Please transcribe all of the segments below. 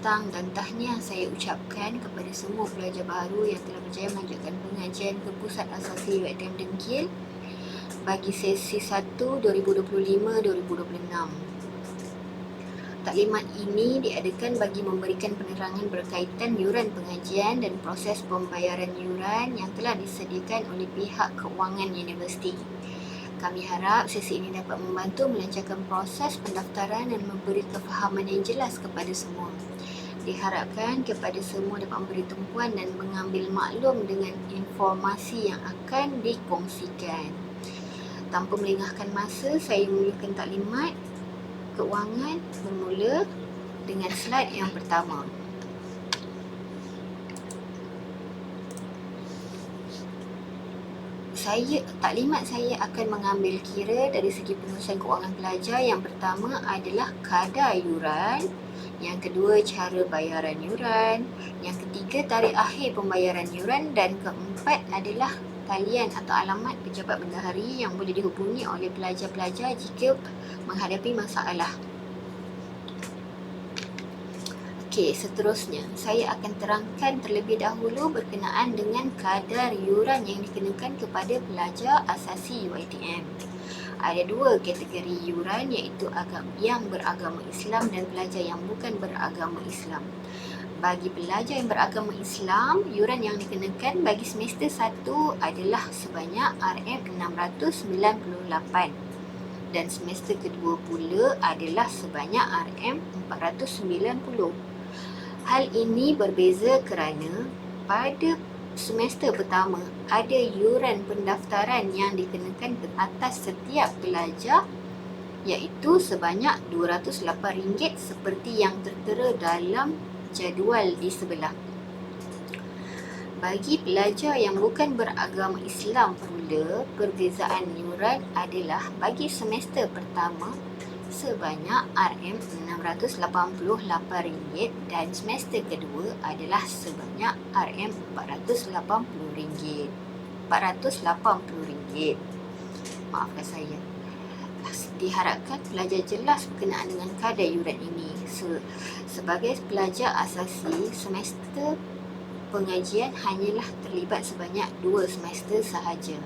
datang dan tahniah saya ucapkan kepada semua pelajar baru yang telah berjaya melanjutkan pengajian ke Pusat Asasi UiTM Dengkil bagi sesi 1 2025-2026. Taklimat ini diadakan bagi memberikan penerangan berkaitan yuran pengajian dan proses pembayaran yuran yang telah disediakan oleh pihak keuangan universiti. Kami harap sesi ini dapat membantu melancarkan proses pendaftaran dan memberi kefahaman yang jelas kepada semua. Diharapkan kepada semua dapat memberi tumpuan dan mengambil maklum dengan informasi yang akan dikongsikan. Tanpa melengahkan masa, saya memulakan taklimat keuangan bermula dengan slide yang pertama. Saya taklimat saya akan mengambil kira dari segi penulisan keuangan pelajar. Yang pertama adalah kadar yuran, yang kedua cara bayaran yuran, yang ketiga tarikh akhir pembayaran yuran dan keempat adalah talian atau alamat pejabat bendahari yang boleh dihubungi oleh pelajar-pelajar jika menghadapi masalah. Okey, seterusnya saya akan terangkan terlebih dahulu berkenaan dengan kadar yuran yang dikenakan kepada pelajar asasi UiTM. Ada dua kategori yuran iaitu agam yang beragama Islam dan pelajar yang bukan beragama Islam bagi pelajar yang beragama Islam, yuran yang dikenakan bagi semester 1 adalah sebanyak RM698 dan semester kedua pula adalah sebanyak RM490. Hal ini berbeza kerana pada semester pertama ada yuran pendaftaran yang dikenakan ke atas setiap pelajar iaitu sebanyak RM208 seperti yang tertera dalam jadual di sebelah. Bagi pelajar yang bukan beragama Islam pula, perbezaan yuran adalah bagi semester pertama sebanyak RM688 dan semester kedua adalah sebanyak RM480. RM480. Maafkan saya diharapkan pelajar jelas berkenaan dengan kadar yuran ini. Se- sebagai pelajar asasi, semester pengajian hanyalah terlibat sebanyak dua semester sahaja.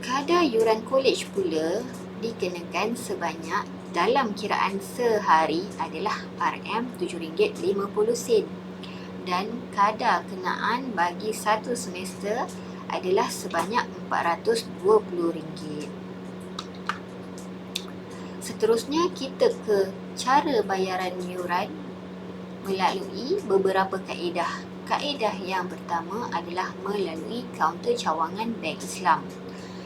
Kadar yuran kolej pula dikenakan sebanyak dalam kiraan sehari adalah RM7.50 dan kadar kenaan bagi satu semester adalah sebanyak RM420. Seterusnya kita ke cara bayaran yuran melalui beberapa kaedah. Kaedah yang pertama adalah melalui kaunter cawangan Bank Islam.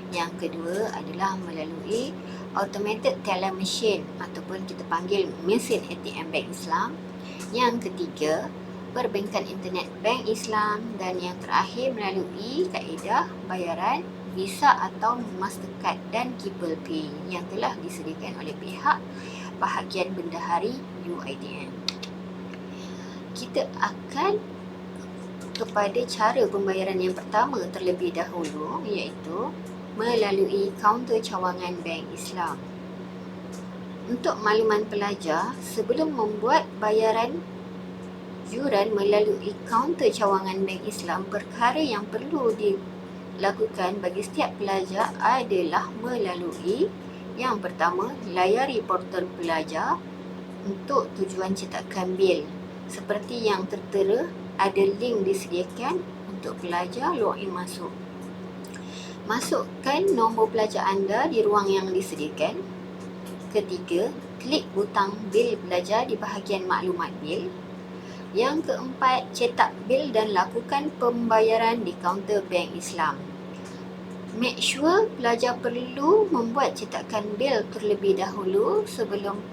Yang kedua adalah melalui automated teller machine ataupun kita panggil mesin ATM Bank Islam. Yang ketiga perbankan internet Bank Islam dan yang terakhir melalui kaedah bayaran Visa atau Mastercard dan Keeple Pay yang telah disediakan oleh pihak bahagian bendahari UITM. Kita akan kepada cara pembayaran yang pertama terlebih dahulu iaitu melalui kaunter cawangan Bank Islam. Untuk makluman pelajar, sebelum membuat bayaran yuran melalui kaunter cawangan Bank Islam, perkara yang perlu dilakukan bagi setiap pelajar adalah melalui yang pertama, layari portal pelajar untuk tujuan cetakan bil. Seperti yang tertera, ada link disediakan untuk pelajar login masuk. Masukkan nombor pelajar anda di ruang yang disediakan. Ketiga, klik butang bil pelajar di bahagian maklumat bil. Yang keempat, cetak bil dan lakukan pembayaran di kaunter Bank Islam. Make sure pelajar perlu membuat cetakan bil terlebih dahulu sebelum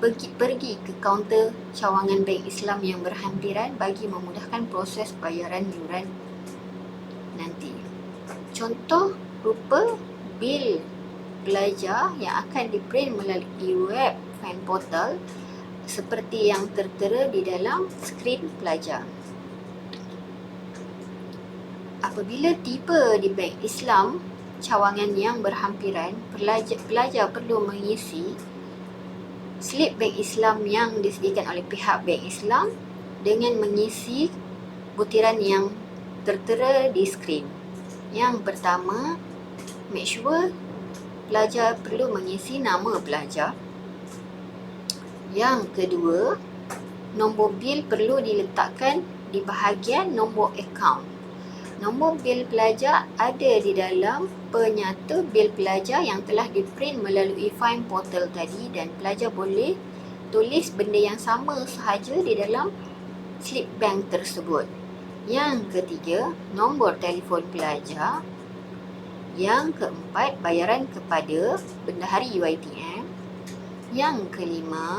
pergi, pergi ke kaunter cawangan Bank Islam yang berhampiran bagi memudahkan proses bayaran yuran nanti. Contoh rupa bil pelajar yang akan diprint melalui web fan portal seperti yang tertera di dalam skrin pelajar. Apabila tiba di Bank Islam, cawangan yang berhampiran, pelajar, pelajar perlu mengisi slip bank Islam yang disediakan oleh pihak bank Islam dengan mengisi butiran yang tertera di skrin. Yang pertama, make sure pelajar perlu mengisi nama pelajar. Yang kedua, nombor bil perlu diletakkan di bahagian nombor akaun. Nombor bil pelajar ada di dalam penyata bil pelajar yang telah diprint melalui Fine Portal tadi dan pelajar boleh tulis benda yang sama sahaja di dalam slip bank tersebut. Yang ketiga, nombor telefon pelajar. Yang keempat, bayaran kepada bendahari UiTM. Yang kelima,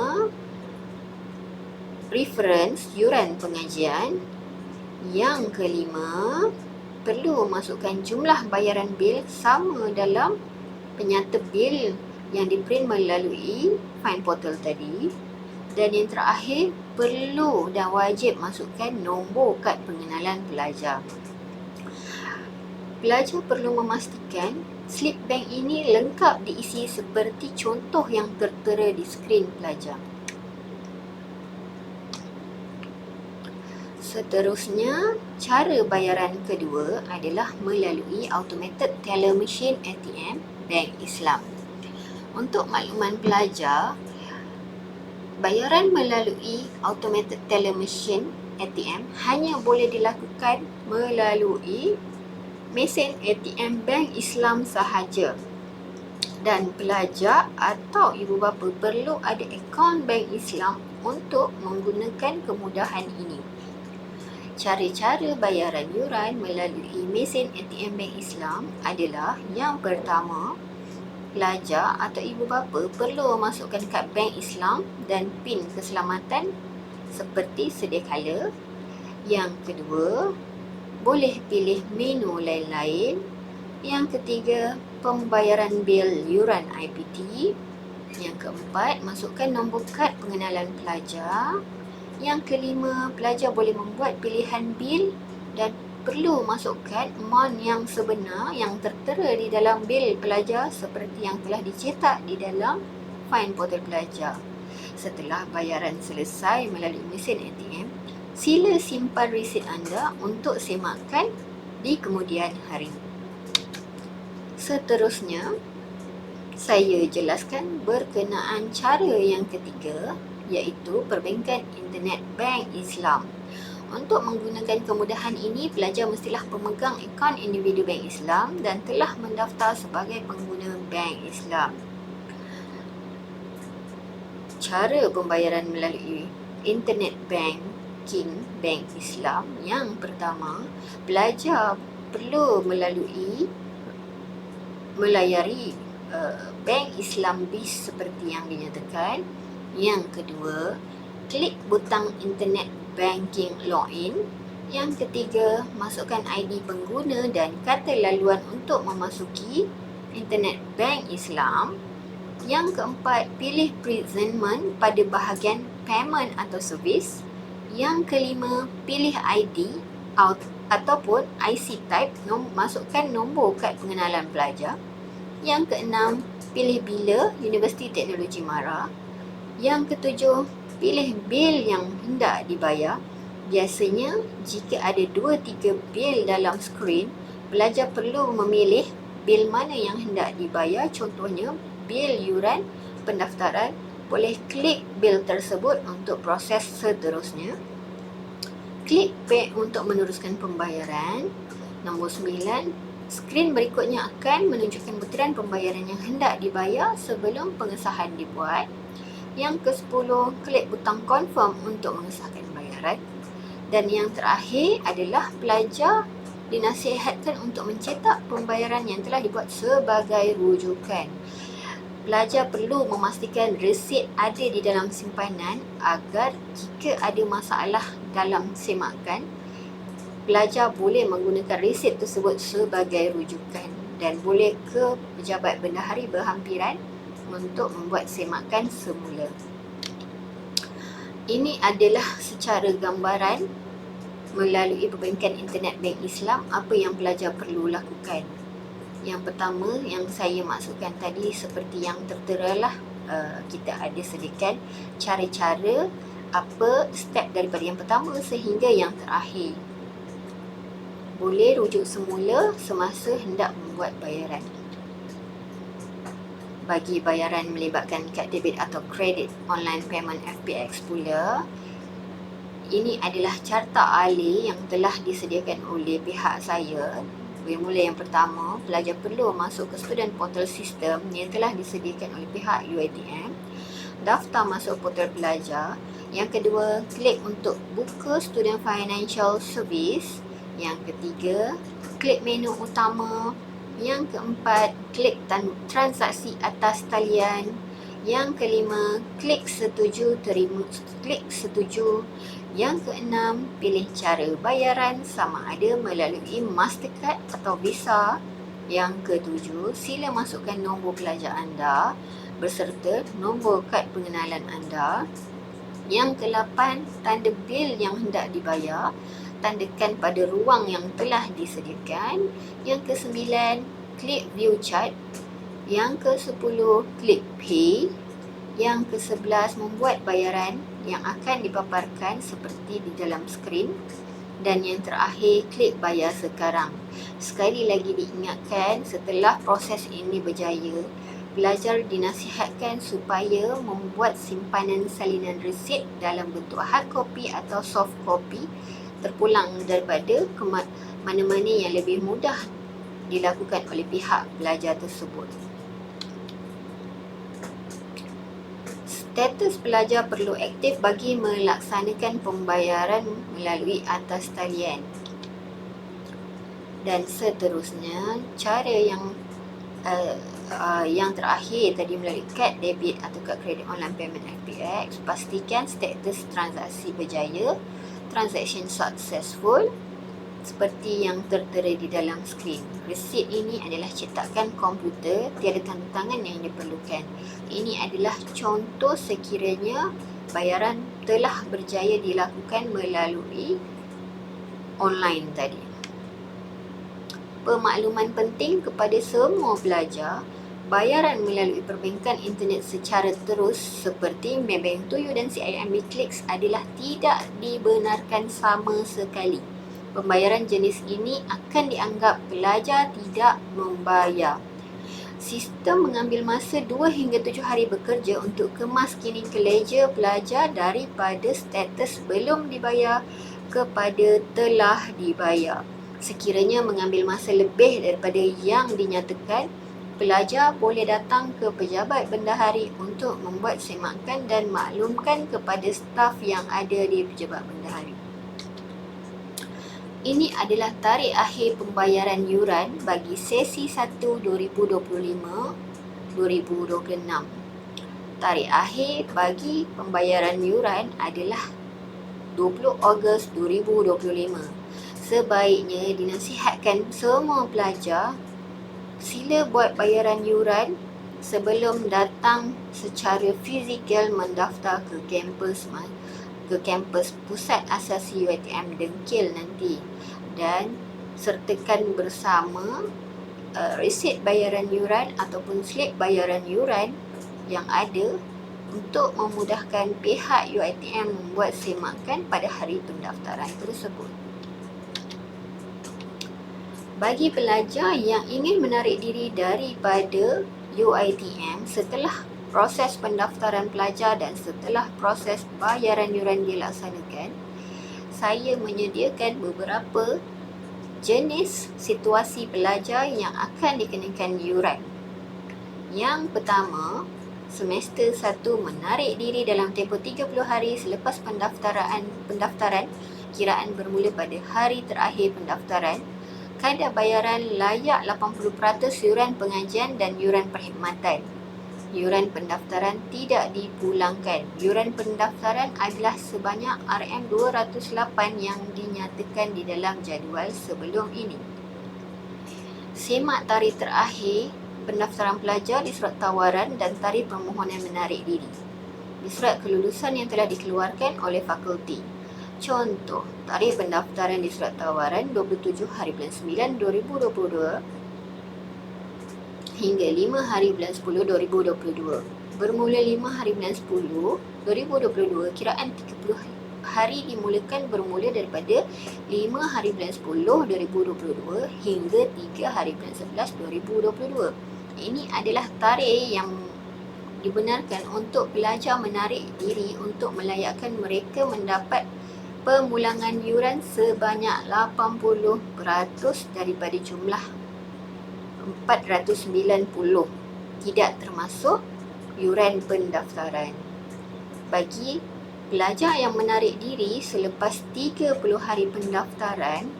reference yuran pengajian. Yang kelima, perlu masukkan jumlah bayaran bil sama dalam penyata bil yang diprint melalui Fine Portal tadi. Dan yang terakhir, perlu dan wajib masukkan nombor kad pengenalan pelajar. Pelajar perlu memastikan slip bank ini lengkap diisi seperti contoh yang tertera di skrin pelajar. Seterusnya, cara bayaran kedua adalah melalui automated teller machine ATM Bank Islam. Untuk makluman pelajar, bayaran melalui automated teller machine ATM hanya boleh dilakukan melalui mesin ATM Bank Islam sahaja. Dan pelajar atau ibu bapa perlu ada akaun Bank Islam untuk menggunakan kemudahan ini cara-cara bayaran yuran melalui mesin ATM Bank Islam adalah yang pertama, pelajar atau ibu bapa perlu memasukkan kad bank Islam dan PIN keselamatan seperti sedia kala. Yang kedua, boleh pilih menu lain-lain. Yang ketiga, pembayaran bil yuran IPT. Yang keempat, masukkan nombor kad pengenalan pelajar. Yang kelima, pelajar boleh membuat pilihan bil dan perlu masukkan amount yang sebenar yang tertera di dalam bil pelajar seperti yang telah dicetak di dalam Fine Portal Pelajar. Setelah bayaran selesai melalui mesin ATM, sila simpan resit anda untuk semakan di kemudian hari. Seterusnya, saya jelaskan berkenaan cara yang ketiga iaitu perbankan internet bank Islam. Untuk menggunakan kemudahan ini, pelajar mestilah pemegang akaun individu bank Islam dan telah mendaftar sebagai pengguna bank Islam. Cara pembayaran melalui internet banking bank Islam yang pertama, pelajar perlu melalui melayari uh, bank Islam BIS seperti yang dinyatakan yang kedua, klik butang internet banking login. Yang ketiga, masukkan ID pengguna dan kata laluan untuk memasuki internet bank Islam. Yang keempat, pilih presentment pada bahagian payment atau servis. Yang kelima, pilih ID out ataupun IC type, nom, masukkan nombor kad pengenalan pelajar. Yang keenam, pilih bila Universiti Teknologi Mara. Yang ketujuh, pilih bil yang hendak dibayar. Biasanya, jika ada dua tiga bil dalam skrin, pelajar perlu memilih bil mana yang hendak dibayar. Contohnya, bil yuran pendaftaran. Boleh klik bil tersebut untuk proses seterusnya. Klik pay untuk meneruskan pembayaran. Nombor sembilan, skrin berikutnya akan menunjukkan butiran pembayaran yang hendak dibayar sebelum pengesahan dibuat. Yang ke-10, klik butang confirm untuk mengesahkan bayaran. Dan yang terakhir adalah pelajar dinasihatkan untuk mencetak pembayaran yang telah dibuat sebagai rujukan. Pelajar perlu memastikan resit ada di dalam simpanan agar jika ada masalah dalam semakan, pelajar boleh menggunakan resit tersebut sebagai rujukan dan boleh ke pejabat bendahari berhampiran untuk membuat semakan semula. Ini adalah secara gambaran melalui perbankan internet bank Islam apa yang pelajar perlu lakukan. Yang pertama yang saya maksudkan tadi seperti yang tertera lah uh, kita ada sediakan cara-cara apa step daripada yang pertama sehingga yang terakhir. Boleh rujuk semula semasa hendak membuat bayaran. Bagi bayaran melibatkan kad debit atau kredit online payment FPX pula, ini adalah carta alih yang telah disediakan oleh pihak saya. Bermula yang pertama, pelajar perlu masuk ke student portal system yang telah disediakan oleh pihak UiTM. Daftar masuk portal pelajar. Yang kedua, klik untuk buka student financial service. Yang ketiga, klik menu utama. Yang keempat, klik transaksi atas talian. Yang kelima, klik setuju terima klik setuju yang keenam, pilih cara bayaran sama ada melalui Mastercard atau Visa. Yang ketujuh, sila masukkan nombor pelajar anda berserta nombor kad pengenalan anda. Yang kelapan, tanda bil yang hendak dibayar, tandakan pada ruang yang telah disediakan. Yang kesembilan, klik view chart. Yang kesepuluh, klik pay. Yang kesebelas, membuat bayaran yang akan dipaparkan seperti di dalam skrin dan yang terakhir klik bayar sekarang. Sekali lagi diingatkan setelah proses ini berjaya, pelajar dinasihatkan supaya membuat simpanan salinan resit dalam bentuk hard copy atau soft copy terpulang daripada mana-mana yang lebih mudah dilakukan oleh pihak pelajar tersebut. Status pelajar perlu aktif bagi melaksanakan pembayaran melalui atas talian. Dan seterusnya, cara yang uh, uh, yang terakhir tadi melalui kad debit atau kad kredit online payment FPX, pastikan status transaksi berjaya, transaction successful, seperti yang tertera di dalam skrin. Resit ini adalah cetakan komputer, tiada tanda tangan yang diperlukan. Ini adalah contoh sekiranya bayaran telah berjaya dilakukan melalui online tadi. Pemakluman penting kepada semua pelajar, bayaran melalui perbankan internet secara terus seperti Maybank Toyo dan CIMB Clicks adalah tidak dibenarkan sama sekali pembayaran jenis ini akan dianggap pelajar tidak membayar. Sistem mengambil masa 2 hingga 7 hari bekerja untuk kemas kini keleja pelajar daripada status belum dibayar kepada telah dibayar. Sekiranya mengambil masa lebih daripada yang dinyatakan, pelajar boleh datang ke pejabat bendahari untuk membuat semakan dan maklumkan kepada staf yang ada di pejabat bendahari. Ini adalah tarikh akhir pembayaran yuran bagi sesi 1 2025-2026. Tarikh akhir bagi pembayaran yuran adalah 20 Ogos 2025. Sebaiknya dinasihatkan semua pelajar sila buat bayaran yuran sebelum datang secara fizikal mendaftar ke kampus ke kampus pusat asasi UiTM Dengkil nanti dan sertakan bersama uh, resit bayaran yuran ataupun slip bayaran yuran yang ada untuk memudahkan pihak UiTM membuat semakan pada hari pendaftaran tersebut. Bagi pelajar yang ingin menarik diri daripada UiTM setelah proses pendaftaran pelajar dan setelah proses bayaran yuran dilaksanakan, saya menyediakan beberapa jenis situasi pelajar yang akan dikenakan yuran. Yang pertama, semester 1 menarik diri dalam tempoh 30 hari selepas pendaftaran pendaftaran kiraan bermula pada hari terakhir pendaftaran. Kadar bayaran layak 80% yuran pengajian dan yuran perkhidmatan yuran pendaftaran tidak dipulangkan. Yuran pendaftaran adalah sebanyak RM208 yang dinyatakan di dalam jadual sebelum ini. Semak tarikh terakhir pendaftaran pelajar di surat tawaran dan tarikh permohonan menarik diri. Di surat kelulusan yang telah dikeluarkan oleh fakulti. Contoh, tarikh pendaftaran di surat tawaran 27 hari bulan 9 2022 hingga 5 hari bulan 10 2022. Bermula 5 hari bulan 10 2022, kiraan 30 hari dimulakan bermula daripada 5 hari bulan 10 2022 hingga 3 hari bulan 11 2022. Ini adalah tarikh yang dibenarkan untuk pelajar menarik diri untuk melayakkan mereka mendapat pemulangan yuran sebanyak 80% daripada jumlah 490 tidak termasuk yuran pendaftaran. Bagi pelajar yang menarik diri selepas 30 hari pendaftaran,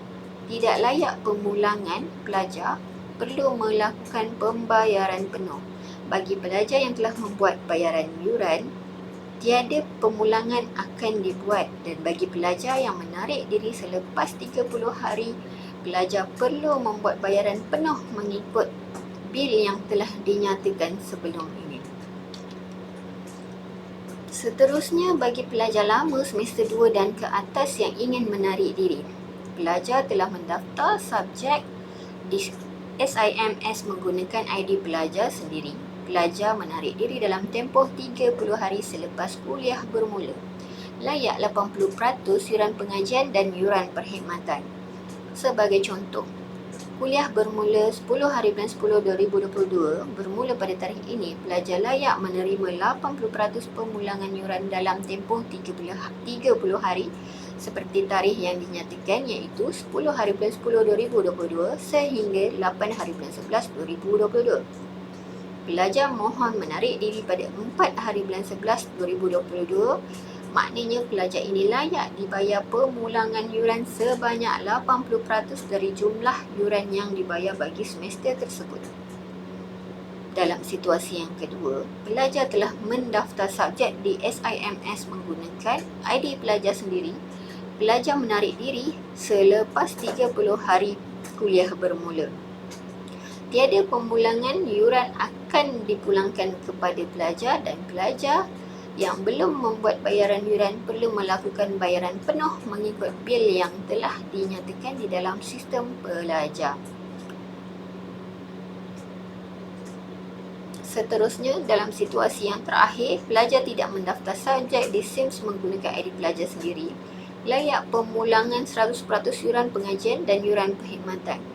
tidak layak pemulangan pelajar perlu melakukan pembayaran penuh. Bagi pelajar yang telah membuat bayaran yuran, tiada pemulangan akan dibuat dan bagi pelajar yang menarik diri selepas 30 hari, pelajar perlu membuat bayaran penuh mengikut bil yang telah dinyatakan sebelum ini. Seterusnya bagi pelajar lama semester 2 dan ke atas yang ingin menarik diri, pelajar telah mendaftar subjek di SIMS menggunakan ID pelajar sendiri pelajar menarik diri dalam tempoh 30 hari selepas kuliah bermula. Layak 80% yuran pengajian dan yuran perkhidmatan. Sebagai contoh, kuliah bermula 10 hari bulan 10 2022 bermula pada tarikh ini, pelajar layak menerima 80% pemulangan yuran dalam tempoh 30 hari seperti tarikh yang dinyatakan iaitu 10 hari bulan 10 2022 sehingga 8 hari bulan 11 2022 pelajar mohon menarik diri pada 4 hari bulan 11 2022 maknanya pelajar ini layak dibayar pemulangan yuran sebanyak 80% dari jumlah yuran yang dibayar bagi semester tersebut. Dalam situasi yang kedua, pelajar telah mendaftar subjek di SIMS menggunakan ID pelajar sendiri. Pelajar menarik diri selepas 30 hari kuliah bermula tiada pemulangan yuran akan dipulangkan kepada pelajar dan pelajar yang belum membuat bayaran yuran perlu melakukan bayaran penuh mengikut bil yang telah dinyatakan di dalam sistem pelajar. Seterusnya, dalam situasi yang terakhir, pelajar tidak mendaftar subjek di SIMS menggunakan ID pelajar sendiri. Layak pemulangan 100% yuran pengajian dan yuran perkhidmatan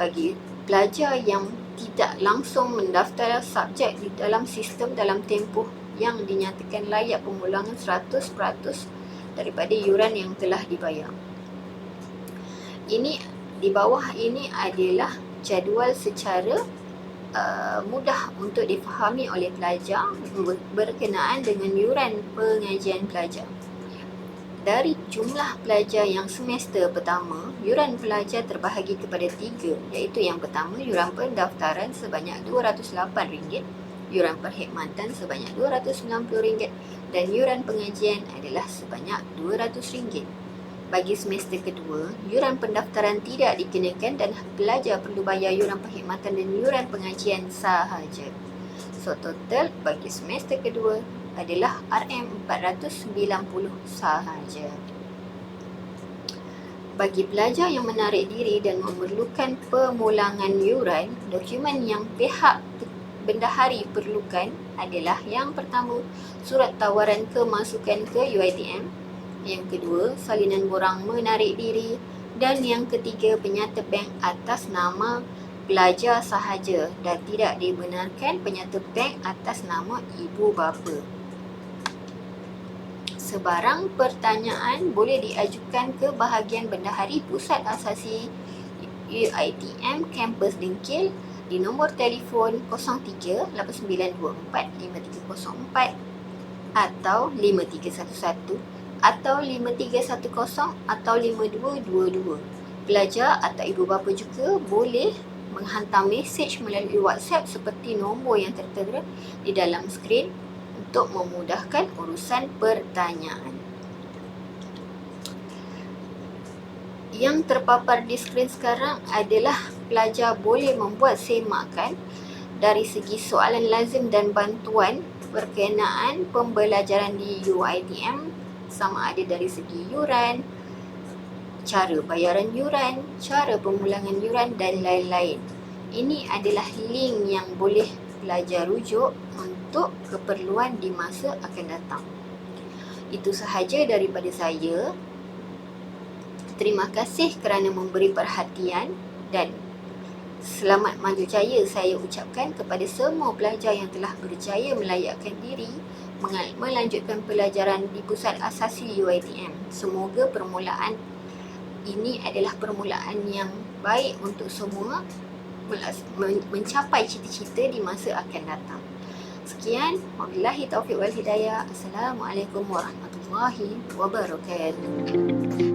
bagi pelajar yang tidak langsung mendaftar subjek di dalam sistem dalam tempoh yang dinyatakan layak pemulangan 100% daripada yuran yang telah dibayar. Ini di bawah ini adalah jadual secara uh, mudah untuk difahami oleh pelajar berkenaan dengan yuran pengajian pelajar dari jumlah pelajar yang semester pertama, yuran pelajar terbahagi kepada tiga iaitu yang pertama yuran pendaftaran sebanyak RM208, yuran perkhidmatan sebanyak RM290 dan yuran pengajian adalah sebanyak RM200. Bagi semester kedua, yuran pendaftaran tidak dikenakan dan pelajar perlu bayar yuran perkhidmatan dan yuran pengajian sahaja. So total bagi semester kedua adalah RM490 sahaja. Bagi pelajar yang menarik diri dan memerlukan pemulangan yuran, dokumen yang pihak bendahari perlukan adalah yang pertama, surat tawaran kemasukan ke UiTM. Yang kedua, salinan borang menarik diri. Dan yang ketiga, penyata bank atas nama pelajar sahaja dan tidak dibenarkan penyata bank atas nama ibu bapa sebarang pertanyaan boleh diajukan ke bahagian bendahari Pusat Asasi UiTM Kampus Dengkil di nombor telefon 03 8924 5304 atau 5311 atau 5310 atau 5222. Pelajar atau ibu bapa juga boleh menghantar mesej melalui WhatsApp seperti nombor yang tertera di dalam skrin untuk memudahkan urusan pertanyaan. Yang terpapar di skrin sekarang adalah pelajar boleh membuat semakan dari segi soalan lazim dan bantuan berkenaan pembelajaran di UITM sama ada dari segi yuran, cara bayaran yuran, cara pemulangan yuran dan lain-lain. Ini adalah link yang boleh belajar rujuk untuk keperluan di masa akan datang. Itu sahaja daripada saya. Terima kasih kerana memberi perhatian dan selamat maju jaya saya ucapkan kepada semua pelajar yang telah berjaya melayakkan diri melanjutkan pelajaran di Pusat Asasi UiTM. Semoga permulaan ini adalah permulaan yang baik untuk semua mencapai cita-cita di masa akan datang. Sekian, wabillahi taufiq wal hidayah. Assalamualaikum warahmatullahi wabarakatuh.